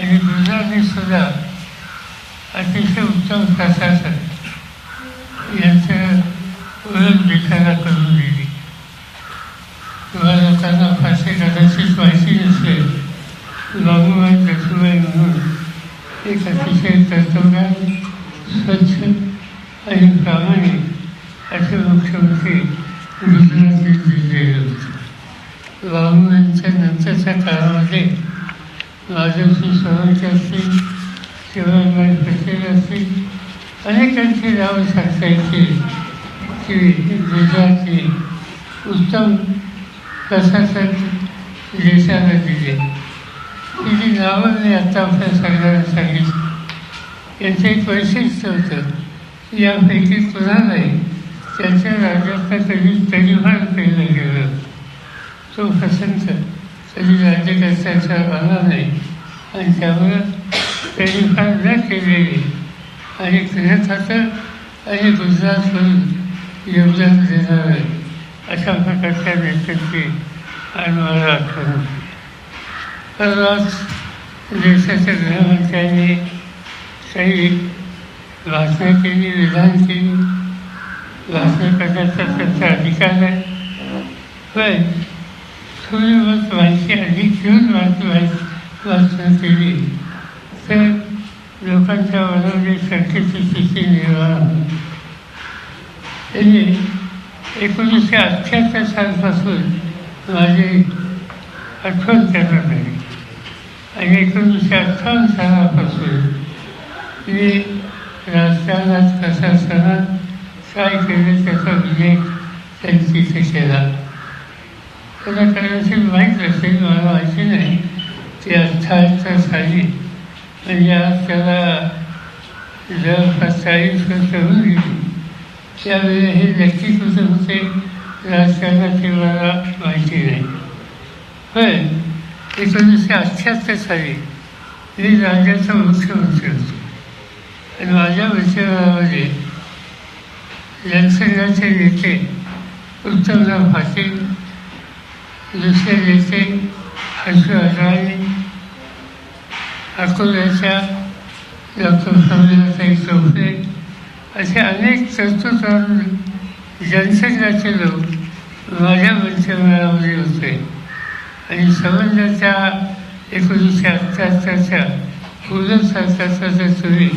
आणि गुरुजांनी सुद्धा अतिशय उत्तम प्रशासन यांचं ओळख देखायला करून दिली. तुम्हाला लोकांना फारसे कदाचित माहिती नसेल बाबूबाई दसुबाई म्हणून एक अतिशय कर्तव्यान स्वच्छ आणि प्रामाणिक असे मुख्यमंत्री गुजरातने दिलेले होते. बाबूबाईंच्या नंतरच्या काळामध्ये राजश्री सोळंकी असतील शिवराजबाई पटेल असतील अनेकांची नावं सांगता येतील. की गुजरातने उत्तम प्रशासन देशाला दिले. तिची जी नावं मी आत्ता आपल्या सगळ्यांना सांगितली. यांचं एक वैशिष्ट्य होतं यापैकी कुणालाही त्यांच्या राज्यातनं कधी तरीफार केलं गेलं. तो प्रसंत प्रसंग कधी राज्यकर्त्याचा आला नाही आणि त्यामुळं तरीफार न केलेली आणि गृहखातं आणि गुजरातमधून योगदान देणारं अशा प्रकारच्या नेत्यांची आज आठवण होती परवाच देशाच्या गृहमंत्र्यांनी काही भाषणं केली विधान केली भाषण करण्याचा त्यांचा अधिकार आहे. पण थोडी बहुत माहिती अधिक घेऊन माहिती माहिती भाषणं केली तर लोकांच्या मनामध्ये शंकेची स्थिती निर्माण होती त्यांनी एकोणीसशे अठ्ठ्याहत्तर सालपासून माझी आठवण करणार नाही आणि एकोणीसशे अठ्ठावन्न सालापासून मी राजकारणात प्रशासनात काय केलं त्याचा उल्लेख त्यांनी तिथे केला त्याला कदाचित माहीत असेल मला माहिती नाही. ती अठ्ठावन्नच्या साली म्हणजे आज त्याला जवळपास चाळीस वर्ष होऊन गेली त्यावेळी हे नक्की होते राजकारणाची मला माहिती नाही. पण एकोणीसशे अठ्ठ्याहत्तर साली मी राज्याचा मुख्यमंत्री होतो. आणि माझ्या विचारामध्ये जनसंघाचे नेते उत्तमराव पाटील दुसरे नेते हर्षू अडवाणी अकोल्याच्या डॉक्टर सौम्यताई चौफे असे अनेक कर्तृत्वान जनसंघाचे लोक माझ्या मंत्रिमंडळामध्ये होते आणि संबंधाच्या एकोणीसशे अठ्ठ्याहत्तरच्या पूर्ण सरकारचा तुम्ही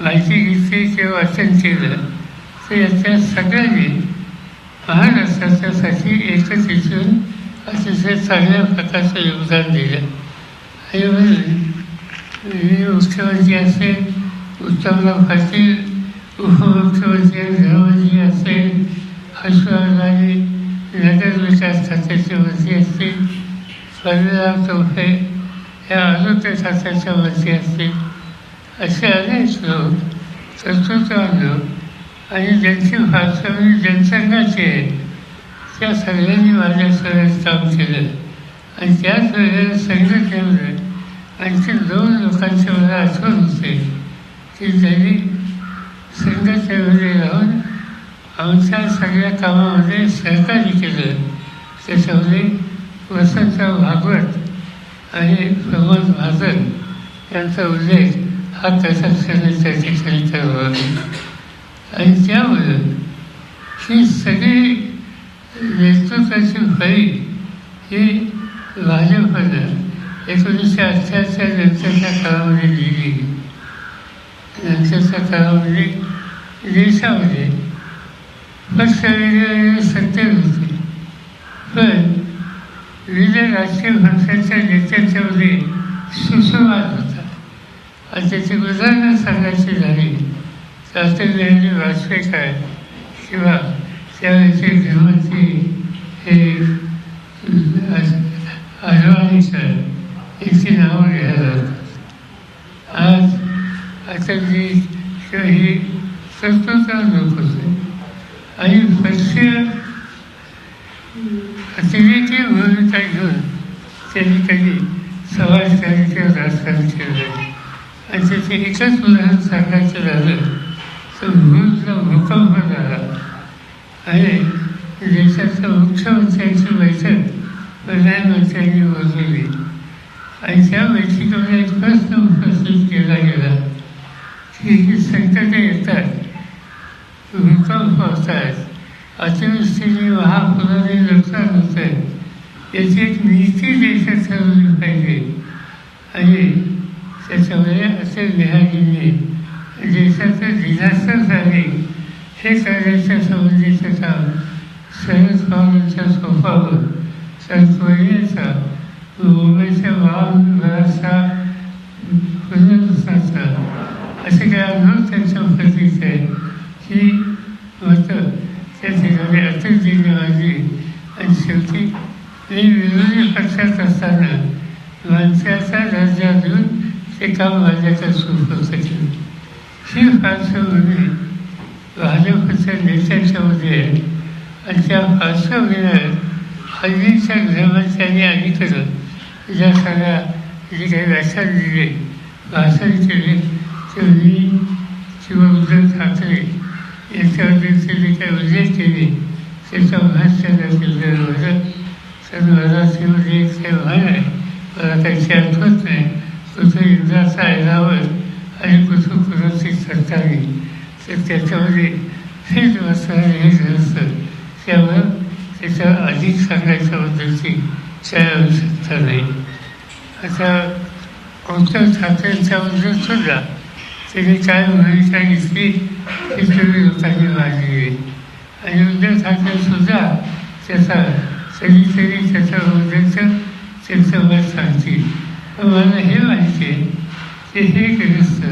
माहिती घेतली किंवा वाचन केलं तर याच्या सगळ्यांनी महाराष्ट्राच्यासाठी एकच शिक्षण अतिशय चांगल्या प्रकारचं योगदान दिलं. आणि म्हणून मुख्यमंत्री असेल उत्तमराव पाटील उपमुख्यमंत्री गृहमंत्री असेल हर्षवर्धनी नगर विकास खात्याचे मंत्री असतील बलराम चौफे या आरोग्य खात्याच्या मंत्री असतील असे अनेक लोक कर्तृत्वान लोक आणि ज्यांची भाषा जनसंघाची आहे त्या सगळ्यांनी माझ्या सगळ्यात काम केलं. आणि त्याच वेळेला संघटनेमध्ये आणखी दोन लोकांची मला आठवण होते की त्यांनी संघटनेमध्ये राहून आमच्या सगळ्या कामामध्ये सहकार्य केलं. त्याच्यामध्ये वसंतराव भागवत आणि प्रमोद महाजन यांचा उल्लेख हा कथाक्षणे त्या ठिकाणी करावा आणि त्यामुळं ही सगळी नेतृत्वाची फळी ही भाजपनं एकोणीसशे अठ्ठ्याहत्तर नंतरच्या काळामध्ये लिहिली नंतरच्या काळामध्ये देशामध्ये. फक्त वेगवेगळे सत्तेत होते. पण विविध राजकीय पक्षांच्या नेत्यांच्यामध्ये सुसंवाद होता. आणि त्याची उदाहरणं सांगायची झाली. तर अटल वाजपेयी काय किंवा त्यावेळेचे धर्माची हे अडवाणी सर याची नावं घ्यायला. आज अटलजी किंवा ही कर्तृत्व लोक होते. आणि पक्षीय अतिरेकी भूमिका घेऊन त्यांनी कधी समाजकारण किंवा राजकारण केलं. आणि त्याचे एकच उदाहरण सांगायचं झालं तर भूजला भूकंप झाला आणि देशाच्या मुख्यमंत्र्यांची बैठक प्रधानमंत्र्यांनी बोलवली आणि त्या बैठकीमध्ये एक प्रश्न उपस्थित केला गेला की ही संकटं येतात भूकंप होतात अतिवृष्टीने महापुराने नुकसान होतं आहे याची एक नीती देशात ठरवली पाहिजे आणि त्याच्यामध्ये असे लिहाजींनी देशाचं डिझास्टर झाले हे करण्याच्या संबंधीचं काम शरद पवारांच्या सोपावर संतवयाचा मुंबईच्या महाराष्ट्रा पुनर्वसनाचा असे काही अनुभव त्यांच्या उपस्थित आहे? ही मतं त्या ठिकाणी अतिशय दिली माझी आणि शेवटी मी विरोधी पक्षात असताना माणसाचा दर्जा देऊन ते काम माझ्याकडे सुरू केलं ही पार्श्वभूमी भाजपच्या नेत्यांच्यामध्ये आहे आणि त्या पार्श्वभूमीवर हल्लीच्या गृहमंत्र्यांनी अलीकडं या सगळ्या जे काही व्याख्यान दिले भाषण केले ते मी किंवा उद्धव ठाकरे यांच्याबद्दल त्यांनी काही उल्लेख केले. त्याचा अभ्यास त्यांना केलेलं होतं तर मराठीमध्ये एक काही म्हण आहे मला काही आठवत नाही. तो तो इंद्राचा ऐरावर आणि कुठं करता येईल तर त्याच्यामध्ये हेच बसणारे हे असतं त्यामुळं त्याच्या अधिक सांगायच्याबद्दलची काय आवश्यकता नाही. आता कोणत्या ठाकरेंच्याबद्दल सुद्धा त्यांनी काय भूमिका घेतली ही तुम्ही लोकांनी मांडली आणि उद्धव ठाकरेसुद्धा त्याचा कधीतरी त्याच्याबद्दलचं त्यांचं मत सांगतील. पण मला हे माहिती आहे की हे ग्रस्त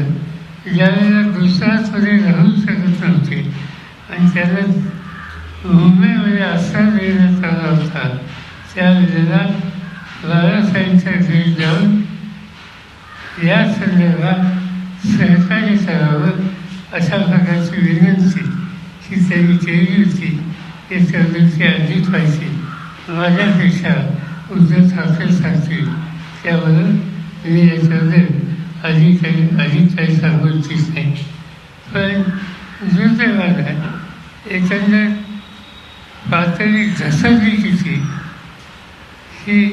ज्यावेळेला गुजरातमध्ये राहू शकत नव्हते. आणि त्याला मुंबईमध्ये असा देण्यात आला होता. त्यावेळेला बाळासाहेबांच्या घरी जाऊन या संदर्भात सहकार्य करावं अशा प्रकारची विनंती ही त्यांनी केली होती. याच्याबद्दल अधिक माहिती माझ्यापेक्षा उद्धव ठाकरे सांगतील त्यामुळं मी याच्याबद्दल आधी काही आधी काही सांगू इच्छित नाही पण दुर्दैवाला एकंदर पातळी घसरली किती ही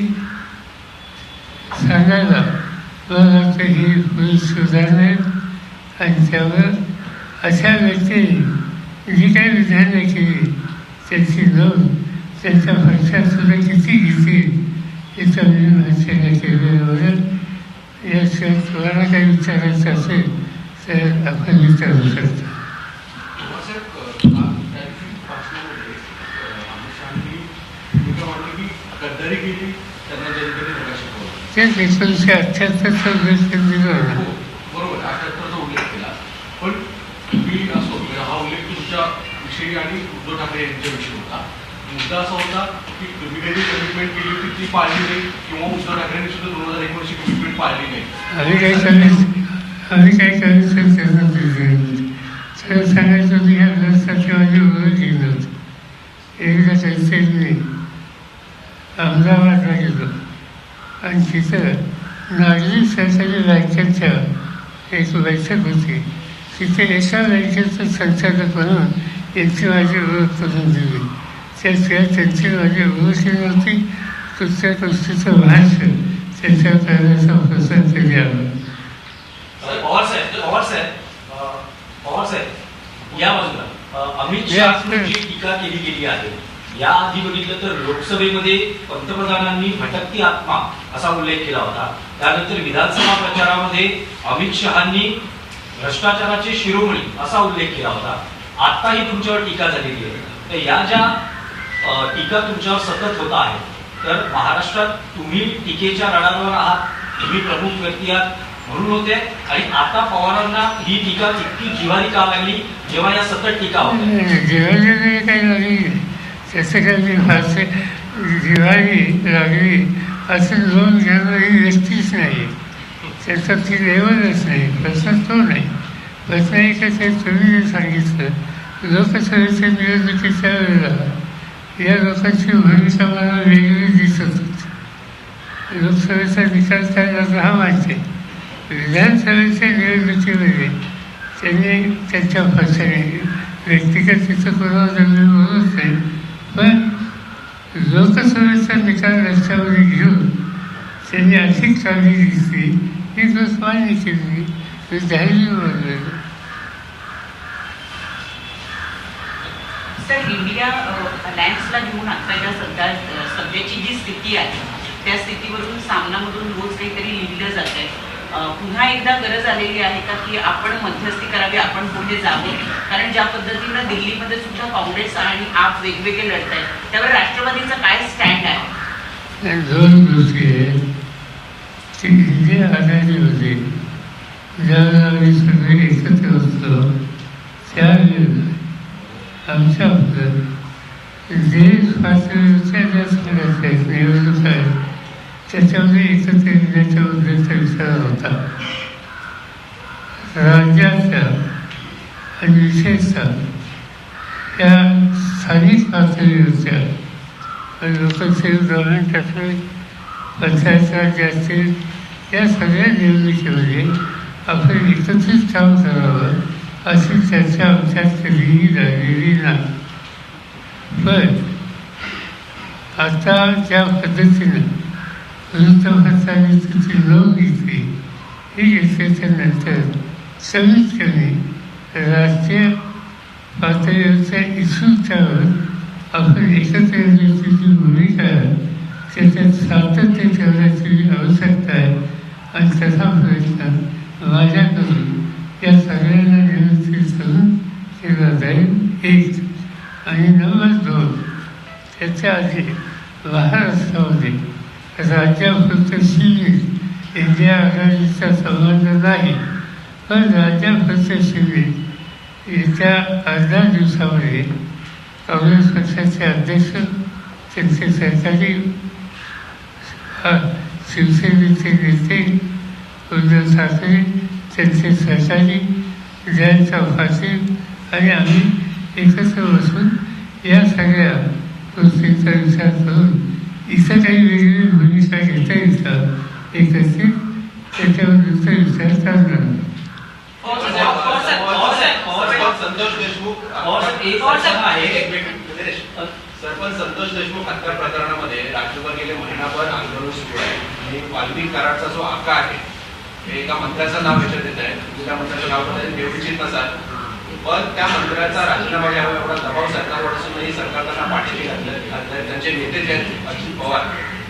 सांगायला मला वाटतं ही होईल सुधारणे आणि त्यावर अशा व्यक्तीने जी काही विधानं केली त्यांची नोंद त्यांच्या पक्षात सुद्धा किती घेतील याचा मी भाषेला केलेलं बरं याशिवाय तुम्हाला काही विचारायचं असेल तर आपण विचारू शकता तेच एकोणीसशे अठ्ठ्याहत्तरचा उल्लेख दिला होता. बरोबर अठ्याहत्तरचा उल्लेख केला पण मी असो हा उल्लेख तुमच्या विषयी आणि उद्धव ठाकरे यांच्याविषयी होता मुद्दा असा होता की तुम्ही काही कमिटमेंट केली होती ती पाळली नाही किंवा उद्धव ठाकरेंनी सुद्धा दोन हजार एकोणीसशे पाळली नाही. आम्ही काही करायचं आम्ही काही करायचं त्यांना दिलं सगळं सांगायचं होतं ह्या ग्रस्ताची माझी ओळख गेलो होती एकदा त्यांचे अहमदाबादला गेलो. आणि तिथं नागरी सरकारी बँकेच्या एक बैठक होती. तिथे एका बँकेचं संचालक म्हणून यांची माझी ओळख करून दिली. त्याशिवाय त्यांची माझी ओळखी नव्हती कुठच्या गोष्टीचं भाषण त्यांच्या करण्याचा प्रसंग घ्यावा पवार साहेब पवार साहेब पवार साहेब या बाजूला अमित शहाची टीका केली गेली आहे. या आधी बघितलं तर लोकसभेमध्ये पंतप्रधानांनी भटकती आत्मा असा उल्लेख केला होता. त्यानंतर विधानसभा प्रचारामध्ये अमित शहांनी भ्रष्टाचाराचे शिरोमणी असा उल्लेख केला होता आत्ताही तुमच्यावर टीका झालेली आहे तर या ज्या टीका तुमच्यावर सतत होत आहेत तर महाराष्ट्रात तुम्ही टीकेच्या रडावर आहात तुम्ही प्रमुख व्यक्ती आहात. म्हणून होते आणि आता पवारांना ही टीका इतकी जिवारी का लागली? जेव्हा या सतत टीका होत्या. जिवारी काही लागली. त्याचं काही मी लागली असं लोन घेणं ही व्यक्तीच नाही. त्याचा ती लेवलच नाही प्रश्न तो नाही. प्रश्न एक तुम्ही जे सांगितलं लोकसभेच्या निवडणुकीच्या वेळेला या लोकांची भूमिका मला वेगळी लोकसभेचा निकाल त्यांना दहा हा माहिती विधानसभेच्या निवडणुकीमध्ये त्यांनी त्यांच्या पक्षाने व्यक्तिगत तिथं कोणाला जमीन बोलत नाही पण लोकसभेचा निकाल रस्त्यावर घेऊन त्यांनी अधिक काळजी दिसली ही तो मान्य केली. ते धैर्य बनलेलं सर इंडिया अलायन्सला घेऊन आत्ताच्या सध्या सध्याची जी स्थिती आहे त्या स्थितीवरून सामनामधून रोज काहीतरी लिहिलं जात आहे पुन्हा एकदा गरज आलेली आहे का की आपण मध्यस्थी करावी आपण पुढे जावे? कारण ज्या पद्धतीनं दिल्लीमध्ये सुद्धा काँग्रेस आणि आप वेगवेगळे लढत आहेत त्यावर राष्ट्रवादीचा काय स्टँड आहे? दोन गोष्टी आहेत की इंडिया आघाडीमध्ये ज्यावेळेला सगळे एकत्र असतो त्यावेळेला आमच्या जे स्वातंत्र्याच्या ज्या सगळ्या आहेत निवडणूक आहेत त्याच्यामध्ये एकत्र येण्याच्या उद्देशाचा विचार होता. राज्याच्या आणि विशेषतः या स्थानिक पातळीवरच्या लोकसेवक धोरण टाकले पंचायत राज असतील या सगळ्या निवडणुकीमध्ये आपण एकत्रित काम करावं अशी चर्चा आमच्यात कधीही झालेली नाही. पण आता ज्या पद्धतीनं वृत्तपत्रांनी तिची नोंद घेतली ही घेतल्याच्या नंतर कमीत कमी राष्ट्रीय पातळीवरच्या इच्छुकतावर आपण एकत्र येण्याची जी भूमिका त्याच्यात सातत्य ठेवण्याची आवश्यकता आहे आणि तसा प्रयत्न माझ्याकडून या सगळ्यांना व्यवस्थित करून केला जाईल एक आणि नंबर दोन त्याच्या आधी महाराष्ट्रामध्ये राज्यापुरतं सीमित इंडिया आघाडीचा संबंध नाही. पण राज्यापुरतं सीमित येत्या अर्ध्या दिवसामध्ये काँग्रेस पक्षाचे अध्यक्ष त्यांचे सरकारी शिवसेनेचे नेते उद्धव ठाकरे त्यांचे सहकारी जयंत पाटील आणि आम्ही एकत्र बसून या सगळ्या गोष्टींचा विचार करून इथं काही वेगळी भूमिका घेता येतात एकत्रित त्याच्यावर दुसरा विचार चालणार संतोष देशमुख पवार सरपंच संतोष देशमुख हत्या प्रकरणामध्ये राज्यभर गेले महिनाभर आंदोलन सुरू आहे. आणि वाल्मिक कराडचा जो आका आहे एका मंत्र्याचं नाव याच्यात येत आहे दुसऱ्या मंत्र्याचं नाव पण निवडीचित नसाल पण त्या मंत्र्याचा राजीनामा घ्यावा एवढा दबाव सरकारवर असूनही सरकार त्यांना पाठीशी घातलं घातलंय. त्यांचे नेते जे आहेत अजित पवार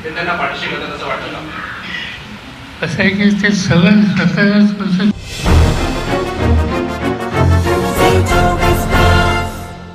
ते त्यांना पाठीशी घालतात असं वाटतं का असं आहे की ते सगळं स्वतःलाच